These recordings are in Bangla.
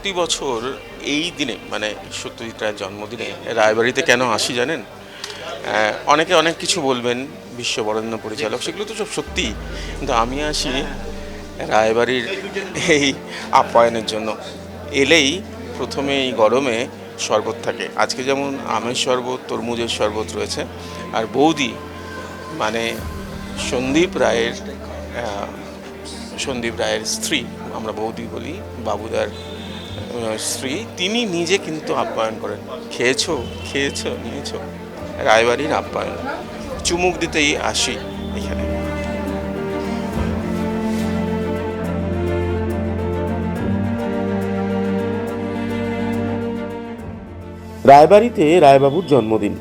প্রতি বছর এই দিনে মানে সত্যজিৎ রায়ের জন্মদিনে রায়বাড়িতে কেন আসি জানেন? অনেকে অনেক কিছু বলবেন বিশ্ব বরেণ্য পরিচালক, সেগুলো তো সব সত্যি। কিন্তু আমি আসি রায়বাড়ির এই আপ্যায়নের জন্য। এলেই প্রথমে এই গরমে শরবত থাকে। আজকে যেমন আমের শরবত, তরমুজের শরবত রয়েছে। আর বৌদি মানে সন্দীপ রায়ের সন্দীপ রায়ের স্ত্রী, আমরা বৌদি বলি, বাবুদার স্ত্রী, তিনি নিজে কিন্তু আপ্যায়ন করেন। খেয়েছো? খেয়েছো? নিয়েছো? রায়বাড়ির আপ্যায়ন। চুমুক দিতেই আসি এখানে। রায়বাড়িতে রায়বাবুর জন্মদিন।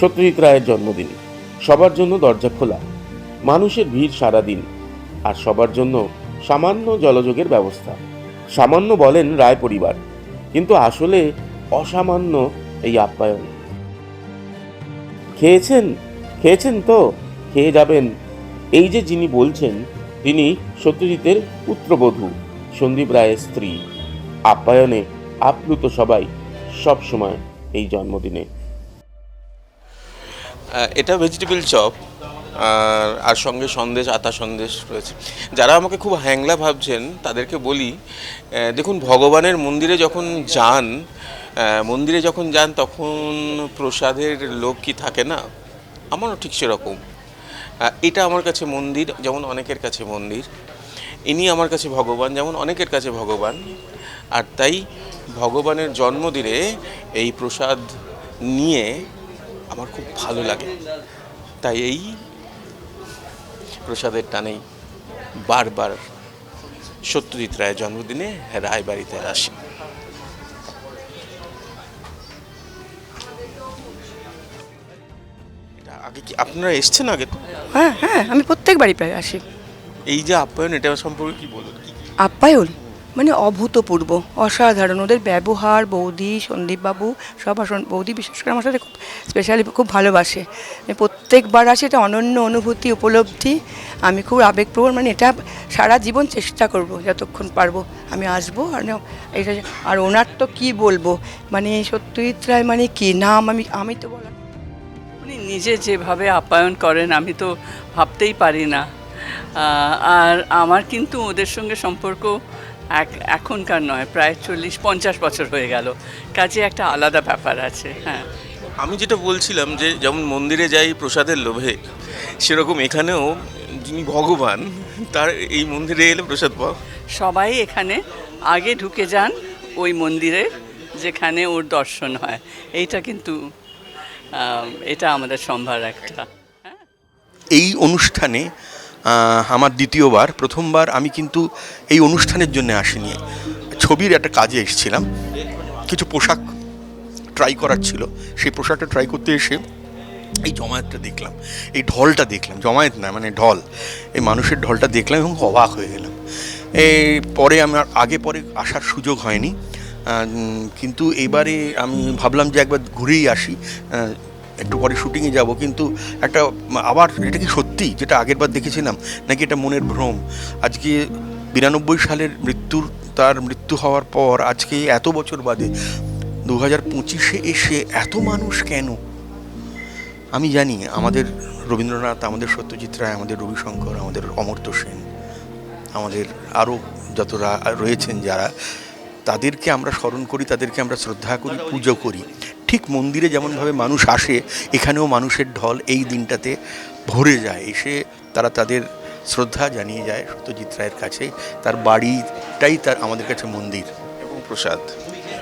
সত্যজিৎ রায়ের জন্মদিন। সবার জন্য দরজা খোলা। মানুষের ভিড় সারাদিন। আর সবার জন্য সামান্য জলযোগের ব্যবস্থা। সামান্য বলেন রায় পরিবার। কিন্তু আসলে অসামান্য এই আপ্যায়ন। খেয়েছেন? খেয়েছেন তো? খেয়ে যাবেন। এই যে যিনি বলছেন, তিনি সত্যজিতের পুত্রবধূ, সন্দীপ রায়ের স্ত্রী। আপ্যায়নে আপ্লুত সবাই সব সময় এই জন্মদিনে। এটা ভেজিটেবল চপ আর আর সঙ্গে সন্দেশ, আতা সন্দেশ রয়েছে। যারা আমাকে খুব হ্যাংলা ভাবছেন, তাদেরকে বলি দেখুন, ভগবানের মন্দিরে যখন যান মন্দিরে যখন যান, তখন প্রসাদের লোক কি থাকে না? আমারও ঠিক সেরকম। এটা আমার কাছে মন্দির, যেমন অনেকের কাছে মন্দির। ইনি আমার কাছে ভগবান, যেমন অনেকের কাছে ভগবান। আর তাই ভগবানের জন্মদিনে এই প্রসাদ নিয়ে আমার খুব ভালো লাগে। তাই এই প্রসাদের টানেই বারবার সত্যজিৎ রায়ের জন্মদিনে রায়বাড়িতে আসি। আসে আগে কি আপনারা এসছেন আগে তো? হ্যাঁ হ্যাঁ আমি প্রত্যেক বাড়ি প্রায় আসি। এই যে আপ্যায়ন এটা সম্পর্কে কি বলুন? আপ্যায়ন? মানে অভূতপূর্ব, অসাধারণ। ওদের ব্যবহার, বৌদি, সন্দীপবাবু সব বৌদি বিশেষ করে আমার সাথে খুব স্পেশালি খুব ভালোবাসে। প্রত্যেকবার আসি, এটা অনন্য অনুভূতি, উপলব্ধি। আমি খুব আবেগপ্রবণ মানে এটা সারা জীবন চেষ্টা করব, যতক্ষণ পারব। আমি আসব, আর এটা আর ওনার তো কী বলব? মানে সত্যজিৎ রায় মানে কি নাম? আমি আমি তো বলার উনি নিজে যেভাবে আপ্যায়ন করেন, আমি তো ভাবতেই পারি না। আর আমার কিন্তু ওদের সঙ্গে সম্পর্ক এক এখনকার নয় প্রায় চল্লিশ পঞ্চাশ বছর হয়ে গেল। কাজে একটা আলাদা ব্যাপার আছে হ্যাঁ। আমি যেটা বলছিলাম যে যেমন মন্দিরে যাই প্রসাদের লোভে সেরকম এখানেও যিনি ভগবান তার এই মন্দিরে এলে প্রসাদ পাওয়া। সবাই এখানে আগে ঢুকে যান ওই মন্দিরে যেখানে ওর দর্শন হয়। এইটা কিন্তু এটা আমাদের সম্ভার একটা হ্যাঁ। এই অনুষ্ঠানে আমার দ্বিতীয়বার, প্রথমবার আমি কিন্তু এই অনুষ্ঠানের জন্য আসিনি। ছবির একটা কাজে এসেছিলাম। কিছু পোশাক ট্রাই করার ছিল। সেই পোশাকটা ট্রাই করতে এসে এই জমায়েতটা দেখলাম। এই ঢলটা দেখলাম। জমায়েত না মানে ঢল। এই মানুষের ঢলটা দেখলাম এবং অবাক হয়ে গেলাম। এই পরে আমার, আগে পরে আসার সুযোগ হয়নি। কিন্তু এবারে আমি ভাবলাম যে একবার ঘুরেই আসি। একটু পরে শুটিংয়ে যাব কিন্তু একটা আবার এটা কি সত্যি যেটা আগের বার দেখেছিলাম? নাকি এটা মনের ভ্রম? আজকে বিরানব্বই সালের মৃত্যুর তার মৃত্যু হওয়ার পর আজকে এত বছর বাদে দু হাজার পঁচিশে এসে এত মানুষ কেন? আমি জানি আমাদের রবীন্দ্রনাথ আমাদের সত্যজিৎ রায় আমাদের রবিশঙ্কর আমাদের অমর্ত্য সেন আমাদের আরও যতরা রয়েছেন যারা তাদেরকে আমরা স্মরণ করি তাদেরকে আমরা শ্রদ্ধা করি পুজো করি। ঠিক মন্দিরে যেমনভাবে মানুষ আসে এখানেও মানুষের ঢল এই দিনটাতে ভরে যায়। এসে তারা তাদের শ্রদ্ধা জানিয়ে যায় সত্যজিৎ রায়ের কাছে। তার বাড়িটাই তার আমাদের কাছে মন্দির। এবং প্রসাদ।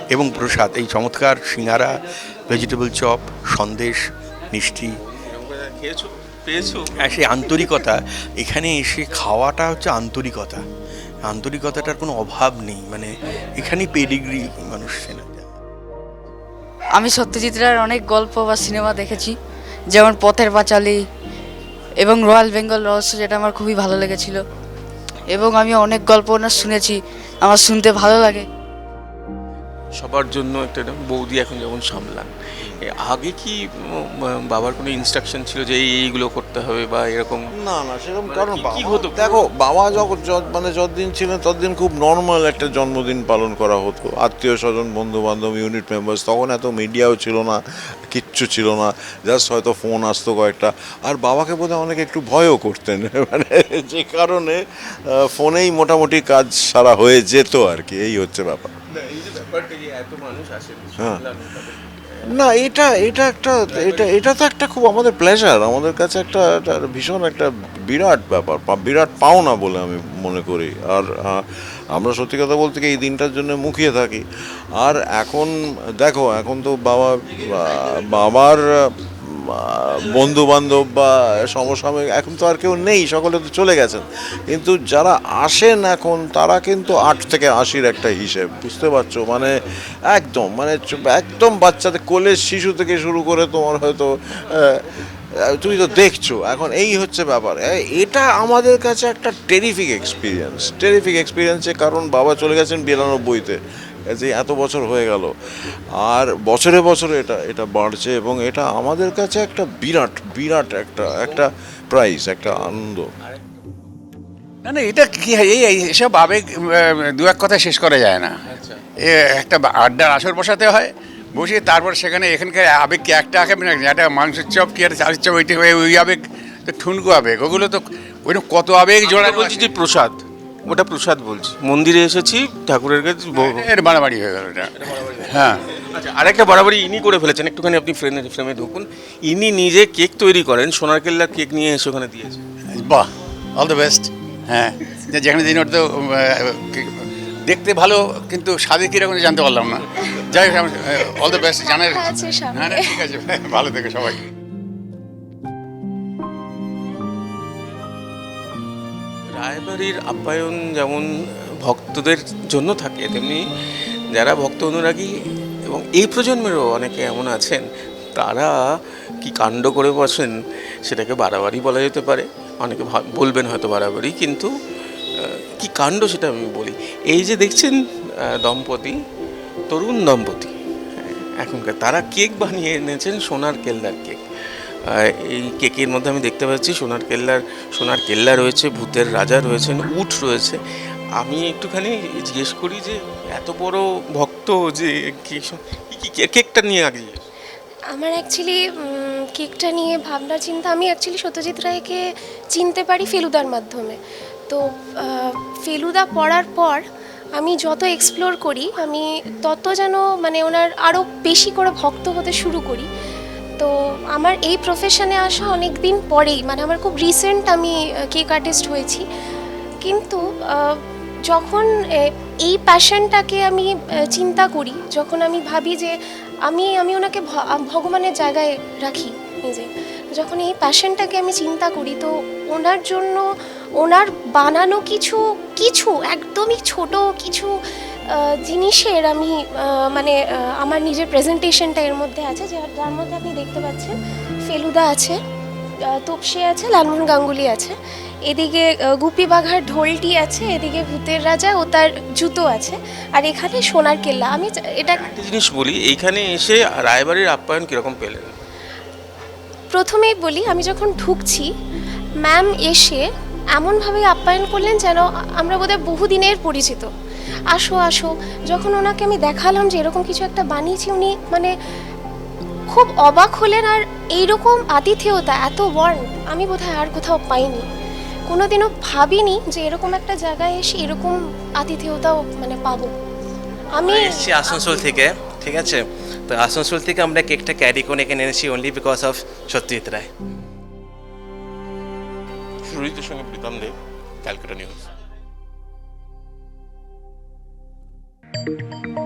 এবং প্রসাদ এই চমৎকার সিঙ্গারা ভেজিটেবল চপ সন্দেশ মিষ্টি। খেয়েছো? পেয়েছ? হ্যাঁ সেই আন্তরিকতা। এখানে এসে খাওয়াটা হচ্ছে আন্তরিকতা। আন্তরিকতাটার কোনো অভাব নেই। মানে এখানেই পেডিগ্রি মানুষ চেনা। আমি সত্যজিৎ রায়ের অনেক গল্প বা সিনেমা দেখেছি, যেমন পথের পাঁচালী এবং রয়্যাল বেঙ্গল রহস্য, যেটা আমার খুবই ভালো লেগেছিল। এবং আমি অনেক গল্প ওনার শুনেছি, আমার শুনতে ভালো লাগে। সবার জন্য একটা বৌদি এখন যেমন সামলান। আগে কি বাবার কোনো ইনস্ট্রাকশন ছিল যে এই এইগুলো করতে হবে বা এরকম? না না সেরকম মানে কারণ হতো? দেখো বাবা যখন মানে যতদিন ছিলেন ততদিন খুব নর্মাল একটা জন্মদিন পালন করা হতো। আত্মীয় স্বজন বন্ধু বান্ধব ইউনিট মেম্বার্স তখন এত মিডিয়াও ছিল না কিচ্ছু ছিল না। জাস্ট হয়তো ফোন আসতো কয়েকটা। আর বাবাকে বোধহয় অনেকে একটু ভয়ও করতেন। মানে যে কারণে ফোনেই মোটামুটি কাজ সারা হয়ে যেত আর কি। এই হচ্ছে ব্যাপার। হ্যাঁ। না এটা এটা একটা এটা এটা তো একটা খুব আমাদের প্লেজার আমাদের কাছে একটা ভীষণ একটা বিরাট ব্যাপার বিরাট পাওনা বলে আমি মনে করি। আর আমরা সত্যি কথা বলতে কি এই দিনটার জন্য মুখিয়ে থাকি। আর এখন দেখো এখন তো বাবা বাবার বন্ধু বান্ধব বা সমসাময়িক, এখন তো আর কেউ নেই, সকলে তো চলে গেছেন। কিন্তু যারা আসেন এখন, তারা কিন্তু আট থেকে আশির একটা হিসেব, বুঝতে পারছ? মানে একদম মানে একদম বাচ্চাদের কোলের শিশু থেকে শুরু করে তোমার হয়তো তুমি তো দেখছ। এখন এই হচ্ছে ব্যাপার। এটা আমাদের কাছে একটা টেরিফিক এক্সপিরিয়েন্স টেরিফিক এক্সপিরিয়েন্সের কারণ বাবা চলে গেছেন বিরানব্বইতে। যে এত বছর হয়ে গেল আর বছরে বছরে এটা এটা বাড়ছে এবং এটা আমাদের কাছে একটা বিরাট বিরাট একটা একটা প্রাইজ একটা আনন্দ। না না এটা কি হয় এই এই এসব আবেগ দু এক কথা শেষ করা যায় না। এ একটা আড্ডার আসর বসাতে হয় বসে তারপর সেখানে এখানকার আবেগ কি একটা আবেগ না একটা মাংসের চপ কি একটা চালের চপ ওইটা ওই- ওই আবেগ তো ঠুনকো আবেগ ওগুলো তো ওইরকম কত আবেগ জোড়া জোড়া বলছি যে প্রসাদ। ওটা প্রসাদ বলছি। মন্দিরে এসেছি ঠাকুরের কাছে এর বাড়াবাড়ি হয়ে গেল এটা। হ্যাঁ। আচ্ছা আরেকটা বাড়াবাড়ি ইনি করে ফেলেছেন একটুখানি আপনি ফ্রেমে ফ্রেমে ঢুকুন। ইনি নিজে কেক তৈরি করেন সোনার কেল্লার কেক নিয়ে এসে ওখানে দিয়েছে। বাহ অল দ্য বেস্ট হ্যাঁ যেখানে দিন ওটা তো দেখতে ভালো কিন্তু স্বাদে কীরকম জানতে পারলাম না। যাই হোক অল দ্য বেস্ট জানার না ঠিক আছে ভালো থেকে সবাই। রায়বাড়ির আপ্যায়ন যেমন ভক্তদের জন্য থাকে তেমনি যারা ভক্ত অনুরাগী এবং এই প্রজন্মেরও অনেকে এমন আছেন তারা কি কাণ্ড করে বসেন সেটাকে বাড়াবাড়ি বলা যেতে পারে। অনেকে বলবেন হয়তো বাড়াবাড়ি কিন্তু কি কাণ্ড সেটা আমি বলি। এই যে দেখছেন দম্পতি তরুণ দম্পতি হ্যাঁ, এখনকার তারা কেক বানিয়ে এনেছেন সোনার কেল্লার কেক। এই কেকের মধ্যে আমি দেখতে পাচ্ছি সোনার কেল্লার, সোনার কেল্লা রয়েছে, ভূতের রাজা রয়েছেন, উট রয়েছে। আমি একটুখানি জিজ্ঞেস করি যে, এত বড় ভক্ত যে কেকটা নিয়ে আগে আমার অ্যাকচুয়ালি কেকটা নিয়ে ভাবনা চিন্তা, আমি অ্যাকচুয়ালি সত্যজিৎ রায়কে চিনতে পারি ফেলুদার মাধ্যমে। তো ফেলুদা পড়ার পর আমি যত এক্সপ্লোর করি, আমি তত যেন মানে ওনার আরও বেশি করে ভক্ত হতে শুরু করি। তো আমার এই প্রফেশনে আসা অনেক দিন পরেই মানে আমার খুব রিসেন্ট আমি কেক আর্টিস্ট হয়েছি। কিন্তু যখন এই প্যাশনটাকে আমি চিন্তা করি, যখন আমি ভাবি যে আমি আমি ওনাকে ভগবানের জায়গায় রাখি নিজে, যখন এই প্যাশনটাকে আমি চিন্তা করি, তো ওনার জন্য, ওনার বানানো কিছু কিছু, একদমই ছোট কিছু জিনিসের আমি মানে আমার নিজের প্রেজেন্টেশনটা এর মধ্যে আছে যার মধ্যে আপনি দেখতে পাচ্ছেন ফেলুদা আছে তোপসে আছে লালমোহন গাঙ্গুলি আছে এদিকে গুপি বাঘার ঢোলটি আছে এদিকে ভূতের রাজা ও তার জুতো আছে আর এখানে সোনার কেল্লা। আমি এটা একটা জিনিস বলি এইখানে এসে রায়বাড়ির আপ্যায়ন কীরকম পেলেন? প্রথমেই বলি আমি যখন ঢুকছি ম্যাম এসে এমনভাবে আপ্যায়ন করলেন যেন আমরা বোধহয় বহুদিনের পরিচিত। আসো আসো। যখন ওনাকে আমি দেখালাম যে এরকম কিছু একটা বানিয়েছি উনি মানে খুব অবাক হলেন আর এইরকম আতিথেয়তা এত ওয়ার্ম আমি বোধহয় আর কোথাও পাইনি। কোনোদিনও ভাবিনি যে এরকম একটা জায়গায় এসে এরকম আতিথেয়তাও মানে পাবো। আমি এসেছি আসানসোল থেকে ঠিক আছে? তো আসানসোল থেকে আমরা কেকটা ক্যারি করে এখানে এনেছি only because of Satyajit Ray. সুরজিতের সঙ্গে প্রীতম দেব ক্যালকাটা নিউজ Música